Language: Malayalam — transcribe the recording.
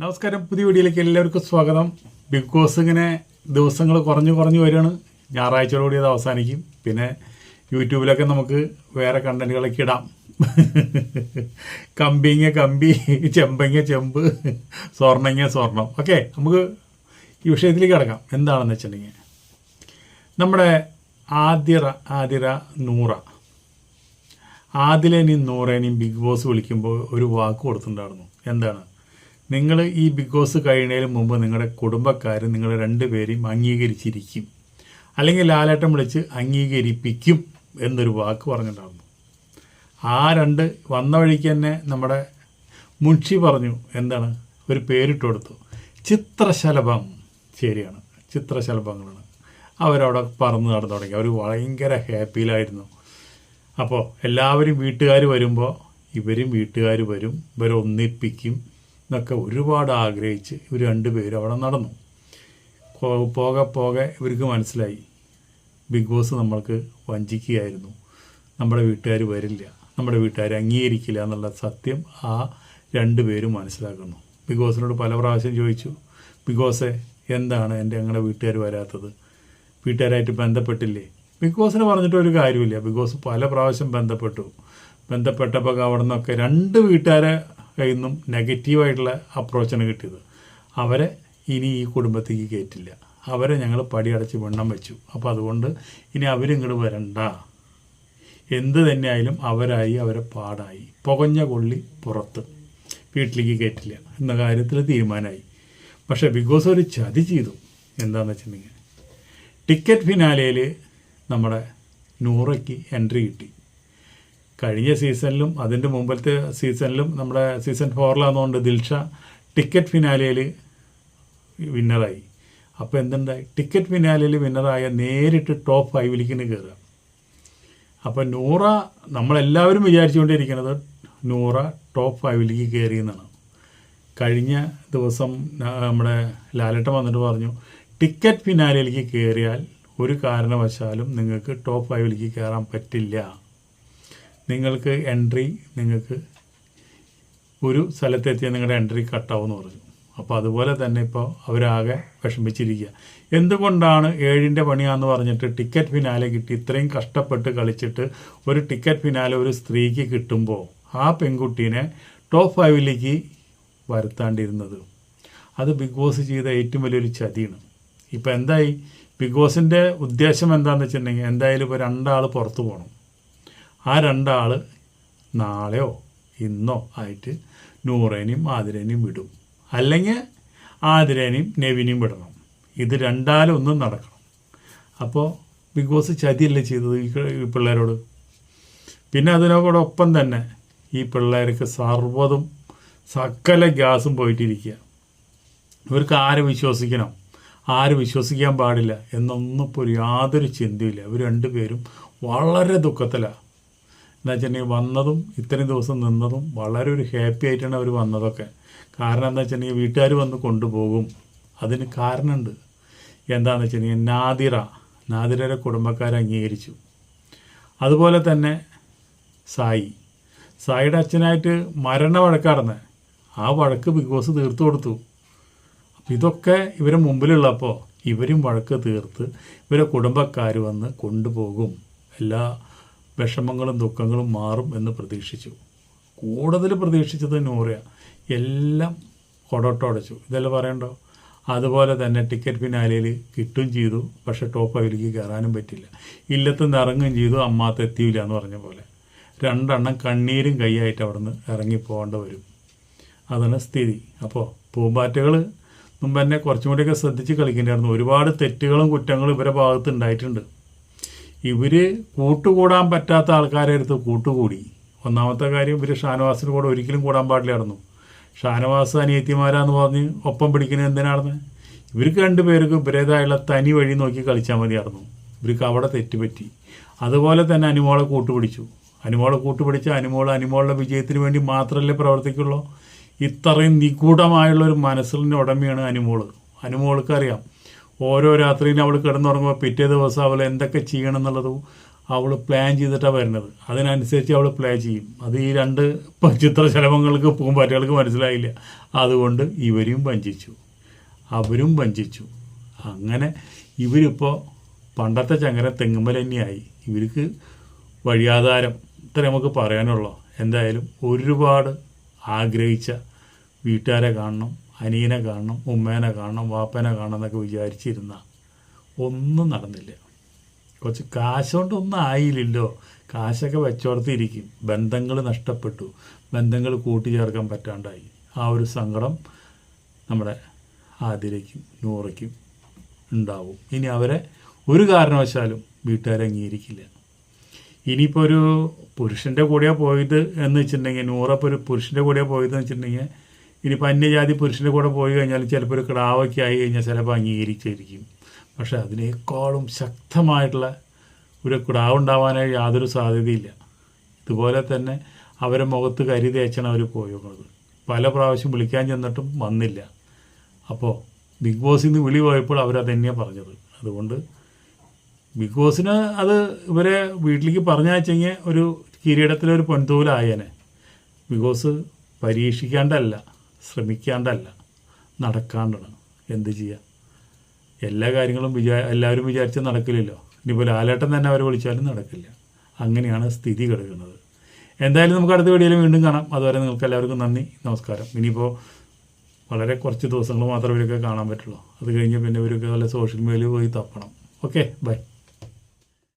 നമസ്കാരം. പുതിയ വീഡിയോയിലേക്ക് എല്ലാവർക്കും സ്വാഗതം. ബിഗ് ബോസ് ഇങ്ങനെ ദിവസങ്ങൾ കുറഞ്ഞു കുറഞ്ഞു വരികയാണ്. ഞായറാഴ്ചയോടുകൂടി അത് അവസാനിക്കും. പിന്നെ യൂട്യൂബിലൊക്കെ നമുക്ക് വേറെ കണ്ടന്റുകളൊക്കെ ഇടാം. കമ്പിങ്ങ കമ്പി ചെമ്പങ്ങ ചെമ്പ് സ്വർണങ്ങ സ്വർണം ഓക്കെ നമുക്ക് ഈ വിഷയത്തിലേക്ക് കിടക്കാം. എന്താണെന്ന് വെച്ചിട്ടുണ്ടെങ്കിൽ നമ്മുടെ ആദിറ ആതിര നൂറ. ആദിലേനെയും നൂറേനെയും ബിഗ് ബോസ് വിളിക്കുമ്പോൾ ഒരു വാക്ക് കൊടുത്തിട്ടുണ്ടായിരുന്നു. എന്താണ്? നിങ്ങൾ ഈ ബിഗ് ബോസ് കഴിയുന്നതിന് മുമ്പ് നിങ്ങളുടെ കുടുംബക്കാർ നിങ്ങളെ രണ്ടുപേരെയും അംഗീകരിച്ചിരിക്കും. അല്ലെങ്കിൽ ലാലേട്ടം വിളിച്ച് അംഗീകരിപ്പിക്കും എന്നൊരു വാക്ക് പറഞ്ഞിട്ടുണ്ടായിരുന്നു. ആ രണ്ട് വന്ന വഴിക്ക് തന്നെ നമ്മുടെ മുൻഷി പറഞ്ഞു എന്താണ്? ഒരു പേരിട്ട് കൊടുത്തു. ചിത്രശലഭം. ശരിയാണ്. ചിത്രശലഭങ്ങളാണ്. അവരവിടെ പറന്ന് നടന്നു തുടങ്ങി. അവർ ഭയങ്കര ഹാപ്പിയിലായിരുന്നു അപ്പോൾ എല്ലാവരും വീട്ടുകാർ വരുമ്പോൾ ഇവരും വീട്ടുകാർ വരും. ഇവരെ ഒന്നിപ്പിക്കും. എന്നൊക്കെ ഒരുപാട് ആഗ്രഹിച്ച് ഇവർ രണ്ടുപേരും അവിടെ നടന്നു. പോകെ പോകെ ഇവർക്ക് മനസ്സിലായി. ബിഗ് ബോസ് നമ്മൾക്ക് വഞ്ചിക്കുകയായിരുന്നു. നമ്മുടെ വീട്ടുകാർ വരില്ല. നമ്മുടെ വീട്ടുകാർ അംഗീകരിക്കില്ല എന്നുള്ള സത്യം ആ രണ്ടുപേരും മനസ്സിലാക്കുന്നു. ബിഗ് ബോസിനോട് പല പ്രാവശ്യം ചോദിച്ചു ബിഗ് ബോസെ എന്താണ് എന്റെ ഞങ്ങളുടെ വീട്ടുകാർ വരാത്തത്? വീട്ടുകാരായിട്ട് ബന്ധപ്പെട്ടില്ലേ? ബിഗ് ബോസിന് പറഞ്ഞിട്ട് ഒരു കാര്യമില്ല ബിഗ് ബോസ് പല പ്രാവശ്യം ബന്ധപ്പെട്ടു. ബന്ധപ്പെട്ടപ്പോൾ അവിടെ നിന്നൊക്കെ രണ്ട് വീട്ടുകാരെ കയ്യിൽ നിന്നും നെഗറ്റീവായിട്ടുള്ള അപ്രോച്ചാണ് കിട്ടിയത്. അവരെ ഇനി ഈ കുടുംബത്തേക്ക് കയറ്റില്ല. അവരെ ഞങ്ങൾ പടി പടിയടച്ച് വെണ്ണം വെച്ചു. അപ്പോൾ അതുകൊണ്ട് ഇനി അവരിങ്ങോട്ട് വരണ്ട. എന്ത് തന്നെയായാലും അവരായി അവരെ പാടായി. പുകഞ്ഞ കൊള്ളി പുറത്ത്. വീട്ടിലേക്ക് കയറ്റില്ല. എന്ന കാര്യത്തിൽ തീരുമാനമായി. പക്ഷേ ബിഗ് ബോസ് ഒരു ചതി ചെയ്തു. എന്താണെന്ന് വെച്ചിട്ടുണ്ടെങ്കിൽ ടിക്കറ്റ് ഫിനാലയിൽ നമ്മുടെ നൂറയ്ക്ക് എൻട്രി കിട്ടി. കഴിഞ്ഞ സീസണിലും അതിന്റെ മുമ്പത്തെ സീസണിലും നമ്മുടെ സീസൺ ഫോറിലാണെന്നുകൊണ്ട് ദിൽഷ ടിക്കറ്റ് ഫിനാലയിൽ വിന്നറായി. അപ്പോൾ എന്തുണ്ടായി? ടിക്കറ്റ് ഫിനാലയിൽ വിന്നറായ നേരിട്ട് ടോപ്പ് ഫൈവിലേക്ക് കയറുക അപ്പോൾ നൂറ നമ്മളെല്ലാവരും വിചാരിച്ചുകൊണ്ടിരിക്കുന്നത് നൂറ ടോപ്പ് ഫൈവിലേക്ക് കയറി എന്നാണ്. കഴിഞ്ഞ ദിവസം നമ്മുടെ ലാലേട്ടൻ വന്നിട്ട് പറഞ്ഞു ടിക്കറ്റ് ഫിനാലയിലേക്ക് കയറിയാൽ ഒരു കാരണവശാലും നിങ്ങൾക്ക് ടോപ്പ് ഫൈവിലേക്ക് കയറാൻ പറ്റില്ല. നിങ്ങൾക്ക് എൻട്രി നിങ്ങൾക്ക് ഒരു സ്ഥലത്തെത്തിയ നിങ്ങളുടെ എൻട്രി കട്ടാവുമെന്ന് പറഞ്ഞു. അപ്പോൾ അതുപോലെ തന്നെ ഇപ്പോൾ അവരാകെ വിഷമിച്ചിരിക്കുക. എന്തുകൊണ്ടാണ് ഏഴിന്റെ പണിയാന്ന് പറഞ്ഞിട്ട് ടിക്കറ്റ് ഫിനാലെ കിട്ടി ഇത്രയും കഷ്ടപ്പെട്ട് കളിച്ചിട്ട് ഒരു ടിക്കറ്റ് ഫിനാലെ ഒരു സ്ത്രീക്ക് കിട്ടുമ്പോൾ ആ പെൺകുട്ടീനെ ടോപ്പ് ഫൈവിലേക്ക് വരുത്താണ്ടിരുന്നത്? അത് ബിഗ് ബോസ് ചെയ്ത ഏറ്റവും വലിയൊരു ചതിയാണ്. ഇപ്പോൾ എന്തായി? ബിഗ് ബോസിന്റെ ഉദ്ദേശം എന്താണെന്ന് വെച്ചിട്ടുണ്ടെങ്കിൽ എന്തായാലും ഇപ്പോൾ രണ്ടാൾ പുറത്തു പോകണം ആ രണ്ടാൾ നാളെയോ ഇന്നോ ആയിട്ട് നൂറേനെയും ആതിരേനെയും വിടും. അല്ലെങ്കിൽ ആതിരേനെയും നെവിനെയും വിടണം. ഇത് രണ്ടാലൊന്നും നടക്കണം. അപ്പോൾ ബിഗ് ബോസ് ചതിയല്ലേ ചെയ്തത് ഈ പിള്ളേരോട്? പിന്നെ അതിനോടൊപ്പം തന്നെ ഈ പിള്ളേർക്ക് സർവതും സകല ഗ്യാസും പോയിട്ടിരിക്കുക ഇവർക്ക് ആരെ വിശ്വസിക്കണം? ആര് വിശ്വസിക്കാൻ പാടില്ല? എന്നൊന്നും ഇപ്പോൾ യാതൊരു ചിന്തയില്ല ഇവർ രണ്ടുപേരും വളരെ ദുഃഖത്തിലാണ് എന്താ വെച്ചിട്ടുണ്ടെങ്കിൽ വന്നതും ഇത്രയും ദിവസം നിന്നതും വളരെ ഒരു ഹാപ്പി ആയിട്ടാണ് അവർ വന്നതൊക്കെ. കാരണം എന്താ വെച്ചിട്ടുണ്ടെങ്കിൽ വീട്ടുകാർ വന്ന് കൊണ്ടുപോകും. അതിന് കാരണമുണ്ട്. എന്താണെന്ന് വെച്ചിട്ടുണ്ടെങ്കിൽ നാദിറ നാദിരയുടെ കുടുംബക്കാരെ അംഗീകരിച്ചു. അതുപോലെ തന്നെ സായി. സായിയുടെ അച്ഛനായിട്ട് മരണ വഴക്കാടുന്നത് ആ വഴക്ക് ബിഗ് ബോസ് തീർത്തു കൊടുത്തു. അപ്പം ഇതൊക്കെ ഇവരെ മുമ്പിലുള്ളപ്പോൾ ഇവരും വഴക്ക് തീർത്ത് ഇവരെ കുടുംബക്കാർ വന്ന് കൊണ്ടുപോകും. എല്ലാ വിഷമങ്ങളും ദുഃഖങ്ങളും മാറും എന്ന് പ്രതീക്ഷിച്ചു. കൂടുതൽ പ്രതീക്ഷിച്ചത് നൂറ. എല്ലാം കൊടോട്ടോടച്ചു. ഇതെല്ലാം പറയണ്ടോ? അതുപോലെ തന്നെ ടിക്കറ്റ് ഫിനാലയിൽ കിട്ടും ചെയ്തു. പക്ഷെ ടോപ്പ് ഫൈവിലേക്ക് കയറാനും പറ്റില്ല. ഇല്ലത്ത് നിന്ന് ഇറങ്ങുകയും ചെയ്തു. അമ്മാത്ത് എത്തിയില്ല എന്ന് പറഞ്ഞ പോലെ. രണ്ടെണ്ണം കണ്ണീരും കൈയായിട്ട് അവിടെ നിന്ന് ഇറങ്ങി പോകേണ്ട വരും. അതാണ് സ്ഥിതി. അപ്പോൾ പൂമ്പാറ്റകൾ മുമ്പ് തന്നെ കുറച്ചും കൂടിയൊക്കെ ശ്രദ്ധിച്ച് കളിക്കേണ്ടായിരുന്നു ഒരുപാട് തെറ്റുകളും കുറ്റങ്ങളും ഇവരുടെ ഭാഗത്ത് ഉണ്ടായിട്ടുണ്ട്. ഇവർ കൂട്ടുകൂടാൻ പറ്റാത്ത ആൾക്കാരെ അടുത്ത് കൂട്ടുകൂടി. ഒന്നാമത്തെ കാര്യം ഇവർ ഷാനവാസിന് കൂടെ ഒരിക്കലും കൂടാൻ പാടില്ലായിരുന്നു ഷാനവാസ് അനിയത്തിമാരാന്ന് പറഞ്ഞ് ഒപ്പം പിടിക്കുന്നത് എന്തിനാണെന്ന്? ഇവർക്ക് രണ്ടുപേർക്കും ഇവരേതായുള്ള തനി വഴി നോക്കി കളിച്ചാൽ മതിയായിരുന്നു ഇവർക്ക് അവിടെ തെറ്റുപറ്റി. അതുപോലെ തന്നെ അനുമോളെ കൂട്ടുപിടിച്ചു. അനുമോളെ കൂട്ടുപിടിച്ച അനുമോൾ അനുമോളുടെ വിജയത്തിന് വേണ്ടി മാത്രമല്ലേ പ്രവർത്തിക്കുള്ളൂ? ഇത്രയും നിഗൂഢമായുള്ള ഒരു മനസ്സിന്റെ ഉടമയാണ് അനുമോൾ അനുമോൾക്ക് അറിയാം ഓരോ രാത്രിയിലും അവൾ കിടന്നുറങ്ങുമ്പോൾ പിറ്റേ ദിവസം അവൾ എന്തൊക്കെ ചെയ്യണം എന്നുള്ളതും അവൾ പ്ലാൻ ചെയ്തിട്ടാണ് വരുന്നത്. അതിനനുസരിച്ച് അവൾ പ്ലേ ചെയ്യും. അത് ഈ രണ്ട് ചിത്രശലഭങ്ങൾക്ക് പൂമ്പാറ്റകൾക്ക് മനസ്സിലായില്ല. അതുകൊണ്ട് ഇവരും വഞ്ചിച്ചു. അവരും വഞ്ചിച്ചു. അങ്ങനെ ഇവരിപ്പോൾ പണ്ടത്തെ ചങ്ങര തെങ്ങുമ്പൽ തന്നെയായി ഇവർക്ക് വഴിയാധാരം ഇത്ര നമുക്ക് പറയാനുള്ളൂ. എന്തായാലും ഒരുപാട് ആഗ്രഹിച്ച വീട്ടുകാരെ കാണണം. അനിയനെ കാണണം ഉമ്മേനെ കാണണം വാപ്പേനെ കാണണം എന്നൊക്കെ വിചാരിച്ചിരുന്ന ഒന്നും നടന്നില്ല. കുറച്ച് കാശ് കൊണ്ടൊന്നും ആയില്ലല്ലോ. കാശൊക്കെ വെച്ചോർത്തിരിക്കും ബന്ധങ്ങൾ നഷ്ടപ്പെട്ടു. ബന്ധങ്ങൾ കൂട്ടിച്ചേർക്കാൻ പറ്റാണ്ടായി. ആ ഒരു സങ്കടം നമ്മുടെ ആതിരയ്ക്കും നൂറയ്ക്കും ഉണ്ടാവും. ഇനി അവരെ ഒരു കാരണവശാലും വീട്ടുകാരെ അംഗീകരിക്കില്ല. ഇനിയിപ്പോൾ ഒരു പുരുഷന്റെ കൂടെയാണ് പോയത് എന്ന് വെച്ചിട്ടുണ്ടെങ്കിൽ നൂറപ്പോൾ ഒരു പുരുഷന്റെ കൂടെയാണ് പോയത് എന്ന് വെച്ചിട്ടുണ്ടെങ്കിൽ ഇനിയിപ്പോൾ അന്യജാതി പുരുഷന്റെ കൂടെ പോയി കഴിഞ്ഞാൽ ചിലപ്പോൾ ഒരു കിടാവൊക്കെ ആയി കഴിഞ്ഞാൽ ചിലപ്പോൾ അംഗീകരിച്ചിരിക്കും. പക്ഷേ അതിനേക്കാളും ശക്തമായിട്ടുള്ള ഒരു കിടാവ് ഉണ്ടാവാനായി യാതൊരു സാധ്യതയില്ല. ഇതുപോലെ തന്നെ അവരെ മുഖത്ത് കരി തേച്ചാണ് അവർ പോയത് പല പ്രാവശ്യം വിളിക്കാൻ ചെന്നിട്ടും വന്നില്ല. അപ്പോൾ ബിഗ് ബോസിൽ നിന്ന് വിളി പോയപ്പോൾ അവരത് തന്നെയാണ് പറഞ്ഞത്. അതുകൊണ്ട് ബിഗ് ബോസിന് അത് ഇവരെ വീട്ടിലേക്ക് പറഞ്ഞയച്ചെങ്കിൽ ഒരു കിരീടത്തിലൊരു പൊൻതൂലായേനെ. Big boss പരീക്ഷിക്കാണ്ടല്ല. ശ്രമിക്കാണ്ടല്ല നടക്കാണ്ടാണ് എന്ത് ചെയ്യുക എല്ലാ കാര്യങ്ങളും വിചാ എല്ലാവരും വിചാരിച്ച് നടക്കില്ലല്ലോ. ഇനിയിപ്പോൾ ലാലേട്ടൻ തന്നെ അവരെ വിളിച്ചാലും നടക്കില്ല. അങ്ങനെയാണ് സ്ഥിതി കിടക്കുന്നത്. എന്തായാലും നമുക്ക് അടുത്ത വീഡിയോയിൽ വീണ്ടും കാണാം. അതുവരെ നിങ്ങൾക്ക് എല്ലാവർക്കും നന്ദി നമസ്കാരം. ഇനിയിപ്പോൾ വളരെ കുറച്ച് ദിവസങ്ങൾ മാത്രമേ ഇവരൊക്കെ കാണാൻ പറ്റുള്ളൂ. അത് കഴിഞ്ഞ് പിന്നെ ഇവരൊക്കെ നല്ല സോഷ്യൽ മീഡിയയിൽ പോയി തപ്പണം. Okay bye.